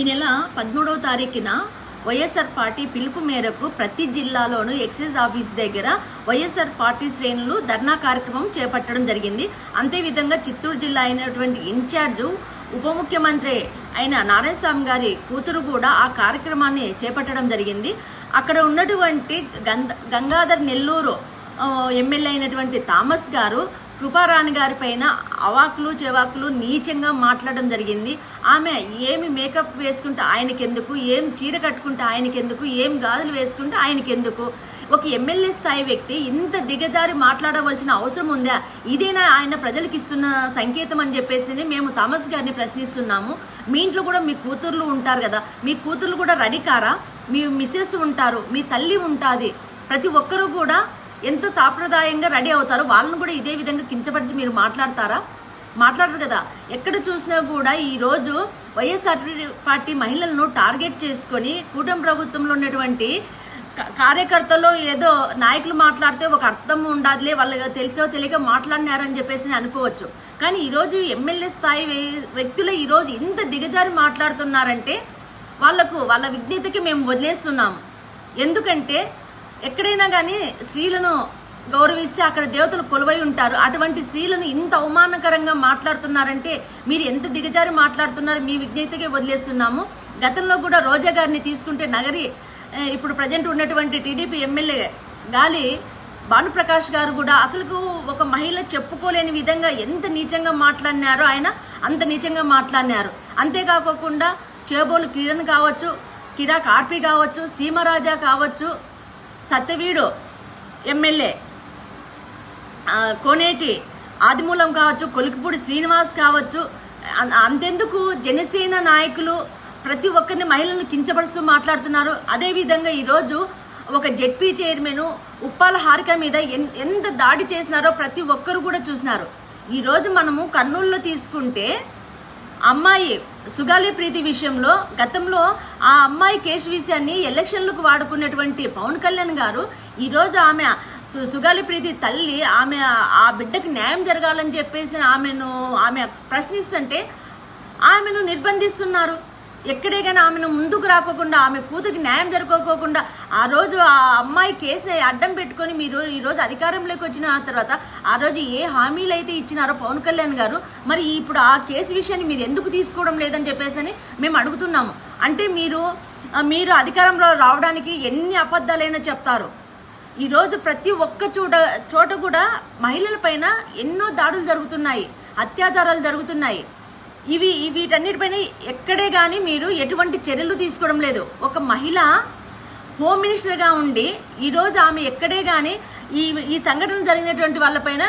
ఈ నెల పదమూడవ తారీఖున వైఎస్ఆర్ పార్టీ పిలుపు మేరకు ప్రతి జిల్లాలోనూ ఎక్సైజ్ ఆఫీస్ దగ్గర వైఎస్ఆర్ పార్టీ శ్రేణులు ధర్నా కార్యక్రమం చేపట్టడం జరిగింది. అంతేవిధంగా చిత్తూరు జిల్లా అయినటువంటి ఇన్ఛార్జు ఉప ముఖ్యమంత్రి అయిన నారాయణస్వామి గారి కూతురు కూడా ఆ కార్యక్రమాన్ని చేపట్టడం జరిగింది. అక్కడ ఉన్నటువంటి గంధ గంగాధర్ నెల్లూరు ఎమ్మెల్యే అయినటువంటి థామస్ గారు కృపారాణి గారి పైన అవాకులు చెవాకులు నీచంగా మాట్లాడడం జరిగింది. ఆమె ఏమి మేకప్ వేసుకుంటే ఆయనకెందుకు? ఏం చీర కట్టుకుంటే ఆయనకెందుకు? ఏం గాజులు వేసుకుంటే ఆయనకెందుకు? ఒక ఎమ్మెల్యే స్థాయి వ్యక్తి ఇంత దిగజారి మాట్లాడవలసిన అవసరం ఉందా? ఇదేనా ఆయన ప్రజలకు ఇస్తున్న సంకేతం అని చెప్పేసి మేము థామస్ గారిని ప్రశ్నిస్తున్నాము. మీ ఇంట్లో కూడా మీ కూతుర్లు ఉంటారు కదా? మీ కూతుర్లు కూడా రెడీ కారా? మీ మిస్సెస్ ఉంటారు మీ తల్లి ఉంటుంది. ప్రతి ఒక్కరూ కూడా ఎంతో సాంప్రదాయంగా రెడీ అవుతారు వాళ్ళని కూడా ఇదే విధంగా కించపరిచి మీరు మాట్లాడతారా? మాట్లాడరు కదా. ఎక్కడ చూసినా కూడా ఈరోజు వైఎస్ఆర్ పార్టీ మహిళలను టార్గెట్ చేసుకొని కూటమి ప్రభుత్వంలో ఉన్నటువంటి కార్యకర్తలు ఏదో నాయకులు మాట్లాడితే ఒక అర్థం ఉండదులే వాళ్ళు తెలిసో తెలియక మాట్లాడినారని చెప్పేసి నేను అనుకోవచ్చు. కానీ ఈరోజు ఎమ్మెల్యే స్థాయి వ్యక్తులు ఈరోజు ఇంత దిగజారి మాట్లాడుతున్నారంటే వాళ్ళకు వాళ్ళ విజ్ఞతకి మేము వదిలేస్తున్నాము. ఎందుకంటే ఎక్కడైనా కానీ స్త్రీలను గౌరవిస్తే అక్కడ దేవతలు కొలువై ఉంటారు. అటువంటి స్త్రీలను ఇంత అవమానకరంగా మాట్లాడుతున్నారంటే మీరు ఎంత దిగజారి మాట్లాడుతున్నారు మీ విజ్ఞతకే వదిలేస్తున్నాము. గతంలో కూడా రోజా గారిని తీసుకుంటే నగరి ఇప్పుడు ప్రజెంట్ ఉన్నటువంటి టీడీపీ ఎమ్మెల్యే గాలి భానుప్రకాష్ గారు కూడా అసలుకు ఒక మహిళ చెప్పుకోలేని విధంగా ఎంత నీచంగా మాట్లాడినారో ఆయన అంత నీచంగా మాట్లాడినారు. అంతేకాకుండా చేబోలు కిరణ్ కావచ్చు కిరా ఆర్పి కావచ్చు సీమరాజా కావచ్చు సత్యవీడు ఎమ్మెల్యే. కోనేటి ఆదిమూలం కావచ్చు కొలికిపూడి శ్రీనివాస్ కావచ్చు అంతెందుకు జనసేన నాయకులు ప్రతి ఒక్కరిని మహిళలను కించపరుస్తూ మాట్లాడుతున్నారు. అదేవిధంగా ఈరోజు ఒక జెడ్పీ చైర్మన్ ఉప్పాల హారిక మీద ఎన్- ఎంత దాడి చేసినారో ప్రతి ఒక్కరు కూడా చూసినారు. ఈరోజు మనము కర్నూలులో తీసుకుంటే అమ్మాయి సుగాలి ప్రీతి విషయంలో గతంలో ఆ అమ్మాయి కేసు విషయాన్ని ఎలక్షన్లకు వాడుకున్నటువంటి పవన్ కళ్యాణ్ గారు ఈరోజు ఆమె సు- సుగాలి ప్రీతి తల్లి ఆమె ఆ బిడ్డకి న్యాయం జరగాలని చెప్పేసి ఆమెను ఆమె ప్రశ్నిస్తుంటే ఆమెను నిర్బంధిస్తున్నారు. ఎక్కడికైనా ఆమెను ముందుకు రాకోకుండా ఆమె కూతురికి న్యాయం జరుపుకోకుండా ఆ రోజు ఆ అమ్మాయి కేసుని అడ్డం పెట్టుకొని మీరు ఈరోజు అధికారంలోకి వచ్చిన తర్వాత ఆ రోజు ఏ హామీలు అయితే ఇచ్చినారో పవన్ కళ్యాణ్ గారు మరి ఇప్పుడు ఆ కేసు విషయాన్ని మీరు ఎందుకు తీసుకోవడం లేదని చెప్పేసి అని మేము అడుగుతున్నాము. అంటే మీరు మీరు అధికారంలో రావడానికి ఎన్ని అబద్ధాలైనా చెప్తారు. ఈరోజు ప్రతి ఒక్క చోట చోట కూడా మహిళల పైన ఎన్నో దాడులు జరుగుతున్నాయి అత్యాచారాలు జరుగుతున్నాయి. ఇవి వీటన్నిటిపైన ఎక్కడే కానీ మీరు ఎటువంటి చర్యలు తీసుకోవడం లేదు. ఒక మహిళ హోమ్ మినిస్టర్గా ఉండి ఈరోజు ఆమె ఎక్కడే కానీ ఈ ఈ సంఘటన జరిగినటువంటి వాళ్ళపైన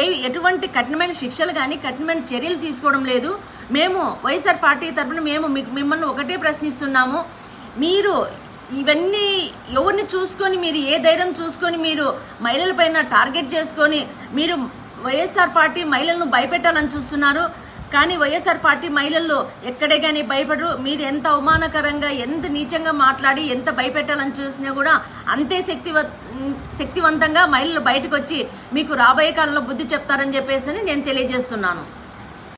ఏ ఎటువంటి కఠినమైన శిక్షలు కానీ కఠినమైన చర్యలు తీసుకోవడం లేదు. మేము వైఎస్ఆర్ పార్టీ తరఫున మేము మిమ్మల్ని ఒకటే ప్రశ్నిస్తున్నాము. మీరు ఇవన్నీ ఎవరిని చూసుకొని మీరు ఏ ధైర్యం చూసుకొని మీరు మహిళలపైన టార్గెట్ చేసుకొని మీరు వైఎస్ఆర్ పార్టీ మహిళలను భయపెట్టాలని చూస్తున్నారు. కానీ వైఎస్ఆర్ పార్టీ మహిళల్లో ఎక్కడే కానీ భయపడరు. మీరు ఎంత అవమానకరంగా ఎంత నీచంగా మాట్లాడి ఎంత భయపెట్టాలని చూసినా కూడా అంతే శక్తివ శక్తివంతంగా మహిళలు బయటకు వచ్చి మీకు రాబోయే కాలంలో బుద్ధి చెప్తారని చెప్పేసి నేను తెలియజేస్తున్నాను.